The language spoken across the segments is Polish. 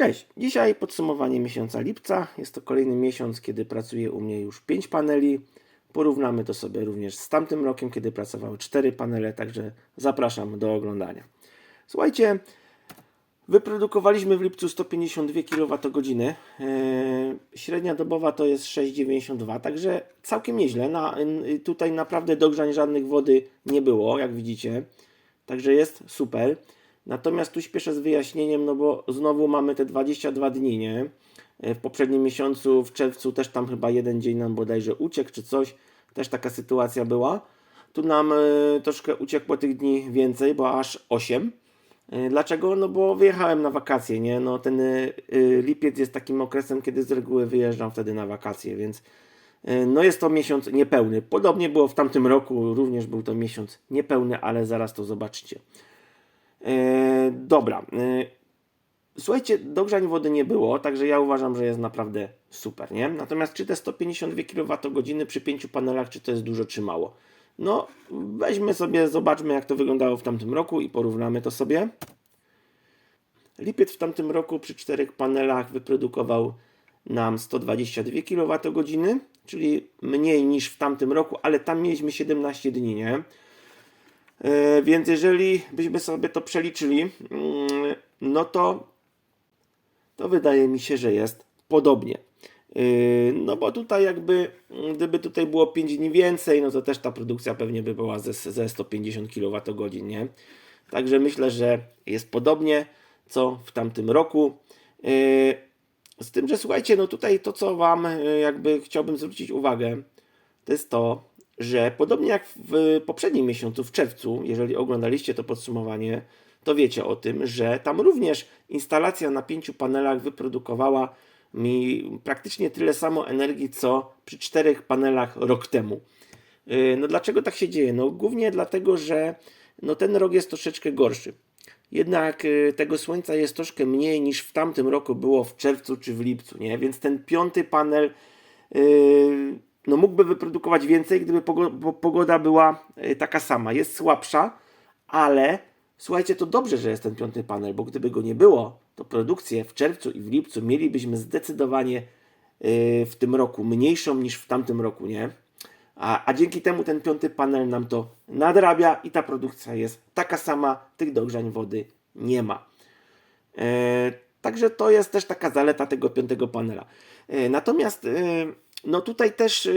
Cześć, dzisiaj podsumowanie miesiąca lipca. Jest to kolejny miesiąc, kiedy pracuje u mnie już 5 paneli. Porównamy to sobie również z tamtym rokiem, kiedy pracowały 4 panele, także zapraszam do oglądania. Słuchajcie, wyprodukowaliśmy w lipcu 152 kWh. Eee, średnia dobowa to jest 6,92, także całkiem nieźle. Na, tutaj naprawdę dogrzań żadnych wody nie było, jak widzicie. Także jest super. Natomiast tu śpieszę z wyjaśnieniem, no bo znowu mamy te 22 dni, nie? W poprzednim miesiącu, w czerwcu też tam chyba jeden dzień nam bodajże uciekł czy coś. Też taka sytuacja była. Tu nam y, troszkę uciekło tych dni więcej, bo aż 8. Y, Dlaczego? No bo wyjechałem na wakacje, nie? No ten lipiec jest takim okresem, kiedy z reguły wyjeżdżam wtedy na wakacje, więc no jest to miesiąc niepełny. Podobnie było w tamtym roku, również był to miesiąc niepełny, ale zaraz to zobaczycie. E, dobra. E, słuchajcie, dogrzań wody nie było, także ja uważam, że jest naprawdę super, nie? Natomiast czy te 152 kWh przy 5 panelach, czy to jest dużo, czy mało? No, weźmy sobie, zobaczmy jak to wyglądało w tamtym roku i porównamy to sobie. Lipiec w tamtym roku przy czterech panelach wyprodukował nam 122 kWh, czyli mniej niż w tamtym roku, ale tam mieliśmy 17 dni, nie? E, Więc jeżeli byśmy sobie to przeliczyli, mm, no to, to wydaje mi się, że jest podobnie. E, No bo tutaj jakby, mm, gdyby tutaj było 5 dni więcej, no to też ta produkcja pewnie by była ze, ze 150 kWh, nie? Także myślę, że jest podobnie, co w tamtym roku. E, Z tym, że słuchajcie, no tutaj to, co Wam jakby chciałbym zwrócić uwagę, to jest to, że podobnie jak w poprzednim miesiącu, w czerwcu, jeżeli oglądaliście to podsumowanie, to wiecie o tym, że tam również instalacja na pięciu panelach wyprodukowała mi praktycznie tyle samo energii, co przy czterech panelach rok temu. Yy, No dlaczego tak się dzieje? No głównie dlatego, że no ten rok jest troszeczkę gorszy. Jednak y, tego słońca jest troszkę mniej niż w tamtym roku było w czerwcu czy w lipcu, nie? Więc ten piąty panel yy, no mógłby wyprodukować więcej, gdyby pogoda była y, taka sama. Jest słabsza, ale słuchajcie, to dobrze, że jest ten piąty panel, bo gdyby go nie było, to produkcję w czerwcu i w lipcu mielibyśmy zdecydowanie y, w tym roku mniejszą niż w tamtym roku, nie? A, a dzięki temu ten piąty panel nam to nadrabia i ta produkcja jest taka sama, tych dogrzań wody nie ma. E, także to jest też taka zaleta tego piątego panela. E, natomiast e, no tutaj też e,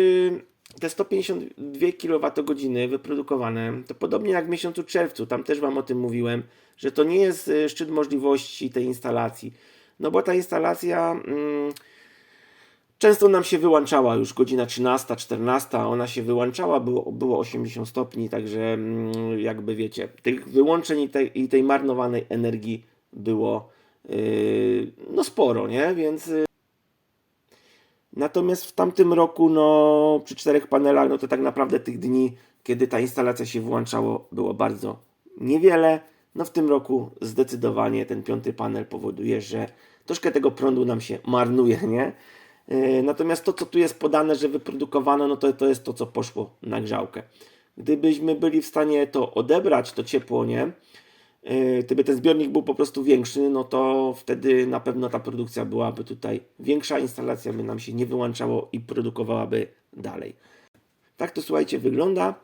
te 152 kWh wyprodukowane, to podobnie jak w miesiącu czerwcu, tam też Wam o tym mówiłem, że to nie jest e, szczyt możliwości tej instalacji. No bo ta instalacja mm, często nam się wyłączała już godzina 13, 14, ona się wyłączała, było, było 80 stopni, także mm, jakby wiecie, tych wyłączeń i tej, i tej marnowanej energii było yy, no sporo, nie? Więc yy, natomiast w tamtym roku, no przy czterech panelach, no to tak naprawdę tych dni, kiedy ta instalacja się włączało, było bardzo niewiele. No w tym roku zdecydowanie ten piąty panel powoduje, że troszkę tego prądu nam się marnuje, nie? Yy, Natomiast to, co tu jest podane, że wyprodukowano, no to, to jest to, co poszło na grzałkę. Gdybyśmy byli w stanie to odebrać, to ciepło, nie? Yy, Gdyby ten zbiornik był po prostu większy, no to wtedy na pewno ta produkcja byłaby tutaj większa, instalacja by nam się nie wyłączało i produkowałaby dalej. Tak to słuchajcie wygląda.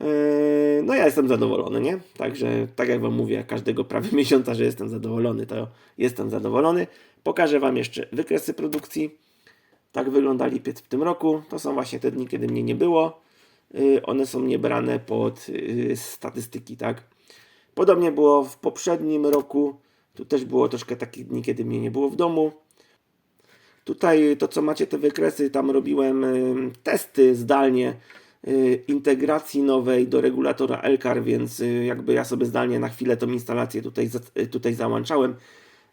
Yy, No ja jestem zadowolony, nie? Także tak jak Wam mówię, każdego prawie miesiąca, że jestem zadowolony, to jestem zadowolony. Pokażę Wam jeszcze wykresy produkcji. Tak wygląda lipiec w tym roku. To są właśnie te dni, kiedy mnie nie było. Yy, One są niebrane pod statystyki, tak? Podobnie było w poprzednim roku. Tu też było troszkę takich dni, kiedy mnie nie było w domu. Tutaj to, co macie te wykresy, tam robiłem testy zdalnie y, integracji nowej do regulatora Elcar, więc y, jakby ja sobie zdalnie na chwilę tą instalację tutaj, y, tutaj załączałem.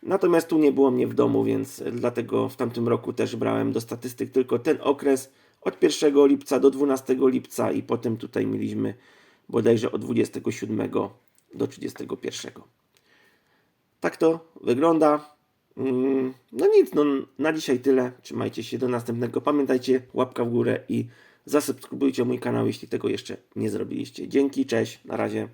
Natomiast tu nie było mnie w domu, więc dlatego w tamtym roku też brałem do statystyk tylko ten okres od 1 lipca do 12 lipca i potem tutaj mieliśmy bodajże od 27 do 31. Tak to wygląda. Mm, No nic, no na dzisiaj tyle. Trzymajcie się do następnego. Pamiętajcie, łapka w górę i zasubskrybujcie mój kanał, jeśli tego jeszcze nie zrobiliście. Dzięki, cześć, na razie.